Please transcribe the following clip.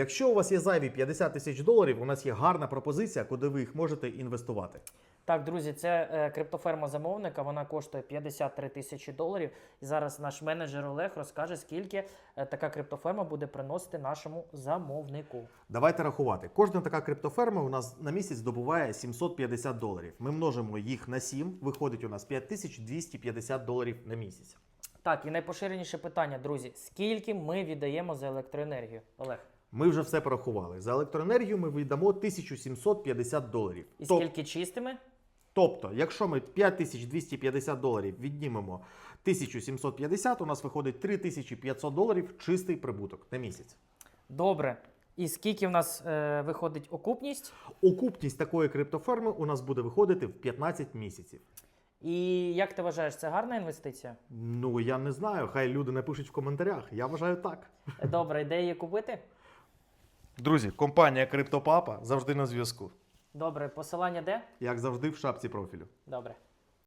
Якщо у вас є зайві 50 тисяч доларів, у нас є гарна пропозиція, куди ви їх можете інвестувати. Так, друзі, це е, криптоферма замовника. Вона коштує 53 тисячі доларів. І зараз наш менеджер Олег розкаже, скільки е, така криптоферма буде приносити нашому замовнику. Давайте рахувати. Кожна така криптоферма у нас на місяць добуває 750 доларів. Ми множимо їх на 7, виходить у нас 5250 доларів на місяць. Так, і найпоширеніше питання, друзі: скільки ми віддаємо за електроенергію? Олег, Ми вже все порахували. За електроенергію ми віддамо 1750 доларів. і Тоб- скільки чистими? Тобто, якщо ми 5250 доларів віднімемо 1750, у нас виходить 3500 доларів чистий прибуток на місяць. Добре. І скільки в нас е, виходить окупність? Окупність такої криптоферми у нас буде виходити в 15 місяців. І як ти вважаєш, це гарна інвестиція? Ну я не знаю, хай люди напишуть в коментарях. Я вважаю так. Добре, де її купити? Друзі, компанія Криптопапа завжди на зв'язку. Добре, посилання де? Як завжди, в шапці профілю. Добре.